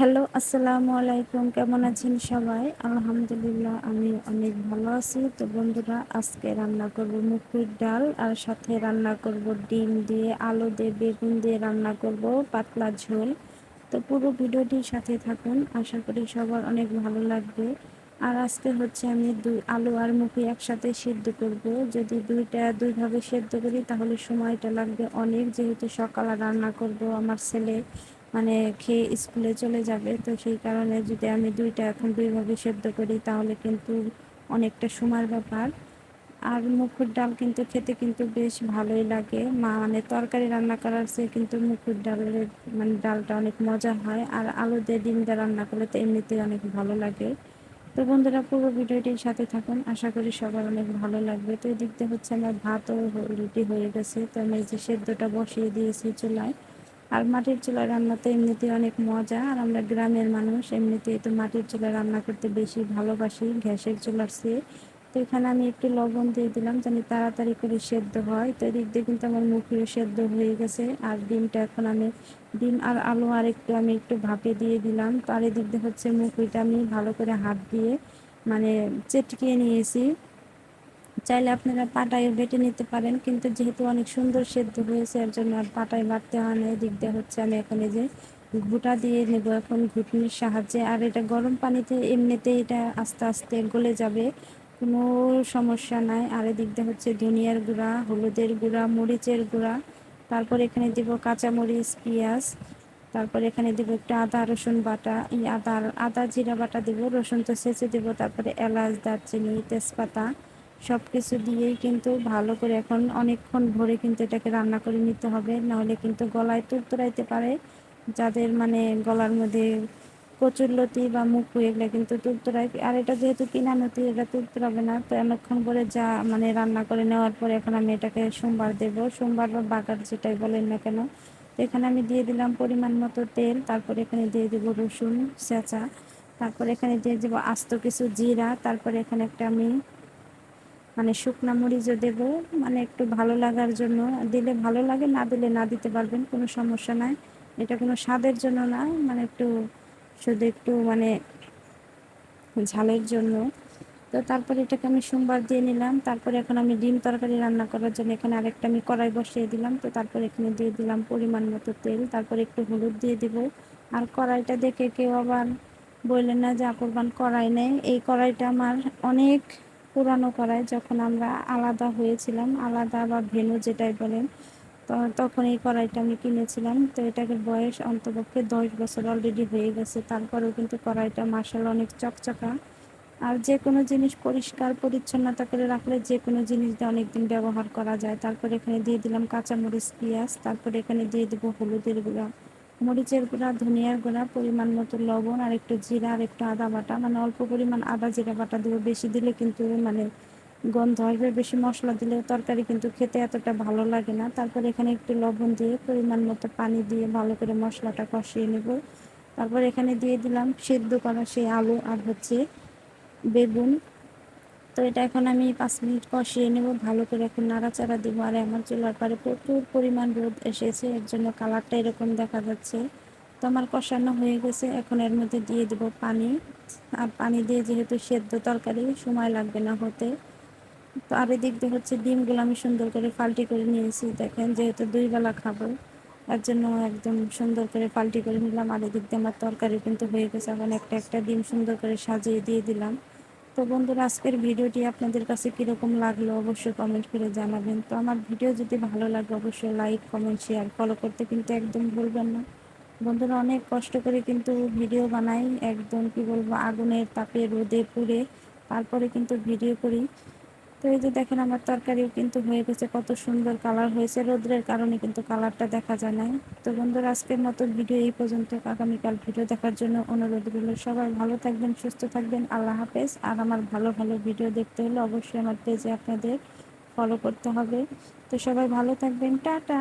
Hello, আসসালামু আলাইকুম। কেমন আছেন সবাই? আলহামদুলিল্লাহ, আমি অনেক ভালো আছি। তো বন্ধুরা, আজকে রান্না করব মুখের ডাল আর সাথে রান্না করব ডিম দিয়ে আলু দিয়ে বেগুন দিয়ে রান্না করব পাতলা ঝোল। তো পুরো ভিডিওটির সাথে থাকুন, আশা করি সবার অনেক ভালো লাগবে। আর আজকে হচ্ছে আমি দুই আলু আর মুখি একসাথে সেদ্ধ করব। যদি দুইটা দুইভাবে সেদ্ধ করি, তাহলে সময়টা লাগবে অনেক। যেহেতু সকালে রান্না করব আমার ছেলে মানে খেয়ে স্কুলে চলে যাবে, তো সেই কারণে যদি আমি দুইটা এখন দুইভাবে সেদ্ধ করি, তাহলে কিন্তু অনেকটা সময়ের ব্যাপার। আর মুখুর ডাল কিন্তু খেতে কিন্তু বেশ ভালোই লাগে। মা মানে তরকারি রান্না করার চেয়ে কিন্তু মুখুর ডালের মানে ডালটা অনেক মজা হয়। আর আলু দিয়ে ডিম দিয়ে রান্না করলে তো এমনিতেই অনেক ভালো লাগে। তো বন্ধুরা, পুরো ভিডিওটির সাথে থাকুন। আশা করি সবার অনেক ভালো লাগবে। তো এদিক দিয়ে হচ্ছে আমার ভাতও রুটি হয়ে গেছে। তো আমি যে সেদ্ধটা বসিয়ে দিয়েছি চুলায়। আর মাটির চুলায় রান্নাতে এমনিতেই অনেক মজা, আর আমরা গ্রামের মানুষ এমনিতেই তো মাটির চুলায় রান্না করতে বেশি ভালোবাসি গ্যাসের চুলার চেয়ে। তো এখানে আমি একটু লবণ দিয়ে দিলাম জানি তাড়াতাড়ি করে সেদ্ধ হয়। তো এদিক দিয়ে কিন্তু আমার মুখিও সেদ্ধ হয়ে গেছে, আর ডিমটা এখন আমি ডিম আর আলু আর একটু আমি একটু ভাপে দিয়ে দিলাম। তো আর এদিক দিয়ে হচ্ছে মুখিটা আমি ভালো করে হাত দিয়ে মানে চেটকিয়ে নিয়েছি। চাইলে আপনারা পাটায় বেটে নিতে পারেন, কিন্তু যেহেতু অনেক সুন্দর সেদ্ধ হয়েছে, এর জন্য আর পাটায় বাটতে হয় না, এদিক দিয়ে হচ্ছে আমি এখন এই যে ঘুটা দিয়ে নেব এখন ঘুটনির সাহায্যে, আর এটা গরম পানিতে এমনিতে এটা আস্তে আস্তে গলে যাবে, কোনো সমস্যা নাই। আর এদিক দিয়ে হচ্ছে ধনিয়ার গুঁড়া, হলুদের গুঁড়া, মরিচের গুঁড়া, তারপর এখানে দেব কাঁচামরিচ, পেঁয়াজ, তারপর এখানে দেবো একটু আদা, রসুন বাটা আদা আদা জিরা বাটা দেবো, রসুন তো ছেঁচে দেবো, তারপরে এলাচ, দারচিনি, তেজপাতা সব কিছু দিয়েই কিন্তু ভালো করে এখন অনেকক্ষণ ভরে কিন্তু এটাকে রান্না করে নিতে হবে। নাহলে কিন্তু গলায় তুরতুরাইতে পারে। যাদের মানে গলার মধ্যে কচুরলতি বা মুখ এগুলো কিন্তু তুরতুরাই আর এটা যেহেতু কিনা নতি, এটা তুরতুরাবে না। তো অনেকক্ষণ পরে যা মানে রান্না করে নেওয়ার পরে এখন আমি এটাকে সোমবার দেব। সোমবার বা বাগার যেটাই বলেন না কেন, তো এখানে আমি দিয়ে দিলাম পরিমাণ মতো তেল। তারপর এখানে দিয়ে দেবো রসুন চেঁচা তারপর এখানে দিয়ে দেবো আস্ত কিছু জিরা। তারপরে এখানে একটা আমি মানে শুকনা মরিচও দেবো মানে একটু ভালো লাগার জন্য, দিলে ভালো লাগে, না দিলে না দিতে পারবেন, কোনো সমস্যা নাই। এটা কোনো স্বাদের জন্য না মানে একটু শুধু একটু মানে ঝালের জন্য। তো তারপরে এটাকে আমি সোমবার দিয়ে নিলাম, তারপরে এখন আমি ডিম তরকারি রান্না করার জন্য এখানে আরেকটা আমি কড়াই বসিয়ে দিলাম, তো তারপরে এখানে দিয়ে দিলাম পরিমাণ মতো তেল, তারপরে একটু হলুদ দিয়ে দিব। আর কড়াইটা দেখে কেউ আবার বললেন না যে আপরবান কড়াই নেই। এই কড়াইটা আমার অনেক পুরানো করায় যখন আমরা আলাদা হয়েছিলাম, আলাদা বা ভেনু যেটাই বলেন তখন এই কড়াইটা আমি কিনেছিলাম। তো এটাকে বয়স অন্তপক্ষে দশ বছর অলরেডি হয়ে গেছে। তারপরেও কিন্তু কড়াইটা মার্শাল অনেক চকচকা। আর যে কোনো জিনিস পরিষ্কার, পরিচ্ছন্নতা করে রাখলে যে কোনো জিনিস দিয়ে অনেকদিন ব্যবহার করা যায়। তারপর এখানে দিয়ে দিলাম কাঁচামরিচ, পেঁয়াজ, তারপরে এখানে দিয়ে দেবো হলুদের গুঁড়া। মরিচের গুঁড়া, ধনিয়ার গুঁড়া, পরিমাণ মতো লবণ আর একটু জিরা আর একটু আদা বাটা। মানে অল্প পরিমাণ আদা, জিরা বাটা দেবো। বেশি দিলে কিন্তু মানে গন্ধ আসবে। বেশি মশলা দিলে তরকারি কিন্তু খেতে এতটা ভালো লাগে না। তারপর এখানে একটু লবণ দিয়ে পরিমাণ মতো পানি দিয়ে ভালো করে মশলাটা কষিয়ে নেব। তারপর এখানে দিয়ে দিলাম সেদ্ধ করা সেই আলু আর হচ্ছে বেগুন। তো এটা এখন আমি পাঁচ মিনিট কষিয়ে নেব। ভালো করে এখন নাড়াচাড়া দেবো। আর আমার চুলার পরে প্রচুর পরিমাণ রোদ এসেছে। এর জন্য কালারটা এরকম দেখা যাচ্ছে। তো আমার কষানো হয়ে গেছে। এখন এর মধ্যে দিয়ে দেবো পানি। আর পানি দিয়ে যেহেতু সেদ্ধ তরকারি, সময় লাগবে না হতে। তো আর এদিক দিয়ে হচ্ছে ডিমগুলো আমি সুন্দর করে পাল্টি করে নিয়েছি। দেখেন, যেহেতু দুই বেলা খাব তার জন্য একদম সুন্দর করে পাল্টি করে নিলাম। আর এদিক দিয়ে আমার তরকারি কিন্তু হয়ে গেছে। এখন একটা একটা ডিম সুন্দর করে সাজিয়ে দিয়ে দিলাম। তো বন্ধুরা, আজকের ভিডিওটি আপনাদের কাছে কীরকম লাগল অবশ্যই কমেন্ট করে জানাবেন। তো আমার ভিডিও যদি ভালো লাগে অবশ্যই লাইক কমেন্ট শেয়ার ফলো করতে কিন্তু একদম ভুলবেন না। বন্ধুরা, অনেক কষ্ট করে কিন্তু ভিডিও বানাই। একদম কি বলব, আগুনের তাপে রোদে পুড়ে তারপরে কিন্তু ভিডিও করি। তো এই যে দেখেন আমার তরকারিও কিন্তু হয়ে গেছে, কত সুন্দর কালার হয়েছে। রোদ্রের কারণে কিন্তু কালারটা দেখা যায় না তো বন্ধুরা, আজকের মতো ভিডিও এই পর্যন্ত। আগামীকাল ভিডিও দেখার জন্য অনুরোধ রইল। সবাই ভালো থাকবেন, সুস্থ থাকবেন। আল্লাহ হাফেজ। আর আমার ভালো ভালো ভিডিও দেখতে হলে অবশ্যই আমার পেজে আপনাদের ফলো করতে হবে। তো সবাই ভালো থাকবেন। টাটা!